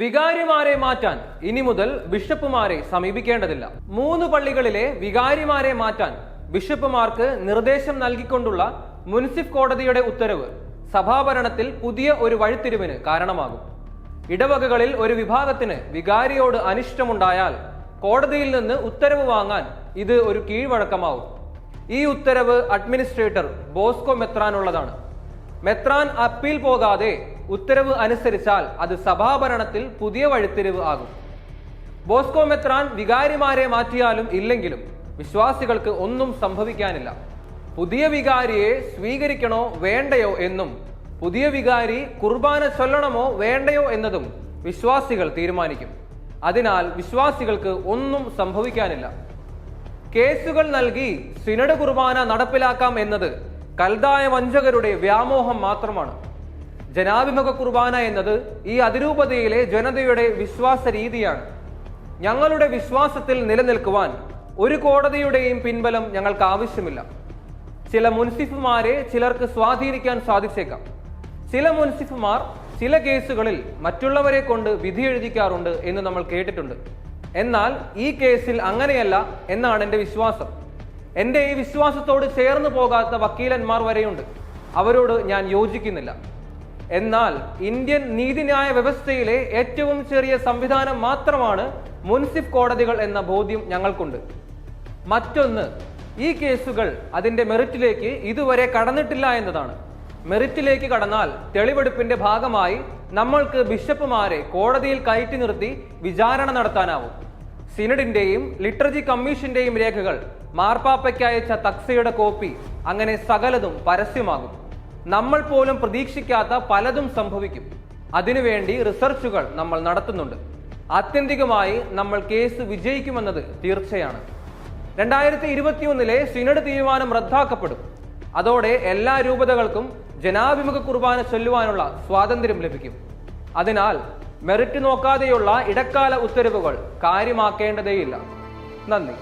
വികാരിമാരെ മാറ്റാൻ ഇനി മുതൽ ബിഷപ്പുമാരെ സമീപിക്കേണ്ടതില്ല. മൂന്ന് പള്ളികളിലെ വികാരിമാരെ മാറ്റാൻ ബിഷപ്പുമാർക്ക് നിർദ്ദേശം നൽകിക്കൊണ്ടുള്ള മുൻസിഫ് കോടതിയുടെ ഉത്തരവ് സഭാഭരണത്തിൽ പുതിയ ഒരു വഴിത്തിരിവിന് കാരണമാകും. ഇടവകകളിൽ ഒരു വിഭാഗത്തിന് വികാരിയോട് അനിഷ്ടമുണ്ടായാൽ കോടതിയിൽ നിന്ന് ഉത്തരവ് വാങ്ങാൻ ഇത് ഒരു കീഴ്വഴക്കമാവും. ഈ ഉത്തരവ് അഡ്മിനിസ്ട്രേറ്റർ ബോസ്കോ മെത്രാനുള്ളതാണ്. മെത്രാൻ അപ്പീൽ പോകാതെ ഉത്തരവ് അനുസരിച്ചാൽ അത് സഭാഭരണത്തിൽ പുതിയ വഴിത്തിരിവ് ആകും. ബോസ്കോ മെത്രാൻ വികാരിമാരെ മാറ്റിയാലും ഇല്ലെങ്കിലും വിശ്വാസികൾക്ക് ഒന്നും സംഭവിക്കാനില്ല. പുതിയ വികാരിയെ സ്വീകരിക്കണോ വേണ്ടയോ എന്നും പുതിയ വികാരി കുർബാന ചൊല്ലണമോ വേണ്ടയോ എന്നതും വിശ്വാസികൾ തീരുമാനിക്കും. അതിനാൽ വിശ്വാസികൾക്ക് ഒന്നും സംഭവിക്കാനില്ല. കേസുകൾ നൽകി സിനഡ് കുർബാന നടപ്പിലാക്കാം എന്നത് കൽതായ വഞ്ചകരുടെ വ്യാമോഹം മാത്രമാണ്. ജനാഭിമുഖ കുർബാന എന്നത് ഈ അതിരൂപതയിലെ ജനതയുടെ വിശ്വാസ രീതിയാണ്. ഞങ്ങളുടെ വിശ്വാസത്തിൽ നിലനിൽക്കുവാൻ ഒരു കോടതിയുടെയും പിൻബലം ഞങ്ങൾക്ക് ആവശ്യമില്ല. ചില മുൻസിഫുമാരെ ചിലർക്ക് സ്വാധീനിക്കാൻ സാധിച്ചേക്കാം. ചില മുൻസിഫുമാർ ചില കേസുകളിൽ മറ്റുള്ളവരെ കൊണ്ട് വിധി എഴുതിക്കാറുണ്ട് എന്ന് നമ്മൾ കേട്ടിട്ടുണ്ട്. എന്നാൽ ഈ കേസിൽ അങ്ങനെയല്ല എന്നാണ് എന്റെ വിശ്വാസം. എന്റെ ഈ വിശ്വാസത്തോട് ചേർന്ന് പോകാത്ത വക്കീലന്മാർ വരെയുണ്ട്. അവരോട് ഞാൻ യോജിക്കുന്നില്ല. എന്നാൽ ഇന്ത്യൻ നീതിന്യായ വ്യവസ്ഥയിലെ ഏറ്റവും ചെറിയ സംവിധാനം മാത്രമാണ് മുൻസിഫ് കോടതികൾ എന്ന ബോധ്യം ഞങ്ങൾക്കുണ്ട്. മറ്റൊന്ന് ഈ കേസുകൾ അതിന്റെ മെറിറ്റിലേക്ക് ഇതുവരെ കടന്നിട്ടില്ല എന്നതാണ്. മെറിറ്റിലേക്ക് കടന്നാൽ തെളിവെടുപ്പിന്റെ ഭാഗമായി നമ്മൾക്ക് ബിഷപ്പുമാരെ കോടതിയിൽ കയറ്റി നിർത്തി വിചാരണ നടത്താനാവും. സിനഡിന്റെയും ലിറ്ററജി കമ്മീഷന്റെയും രേഖകൾ മാർപ്പാപ്പയ്ക്ക് അയച്ച തക്സയുടെ കോപ്പി അങ്ങനെ സകലതും പരസ്യമാകും. നമ്മൾ പോലും പ്രതീക്ഷിക്കാത്ത പലതും സംഭവിക്കും. അതിനുവേണ്ടി റിസർച്ചുകൾ നമ്മൾ നടത്തുന്നുണ്ട്. ആത്യന്തികമായി നമ്മൾ കേസ് വിജയിക്കുമെന്നത് തീർച്ചയാണ്. രണ്ടായിരത്തി ഇരുപത്തിയൊന്നിലെ സിനഡ് തീരുമാനം റദ്ദാക്കപ്പെടും. അതോടെ എല്ലാ രൂപതകൾക്കും ജനാഭിമുഖ കുർബാന ചൊല്ലുവാനുള്ള സ്വാതന്ത്ര്യം ലഭിക്കും. അതിനാൽ മെറിറ്റ് നോക്കാതെയുള്ള ഇടക്കാല ഉത്തരവുകൾ കാര്യമാക്കേണ്ടതേയില്ല. നന്ദി.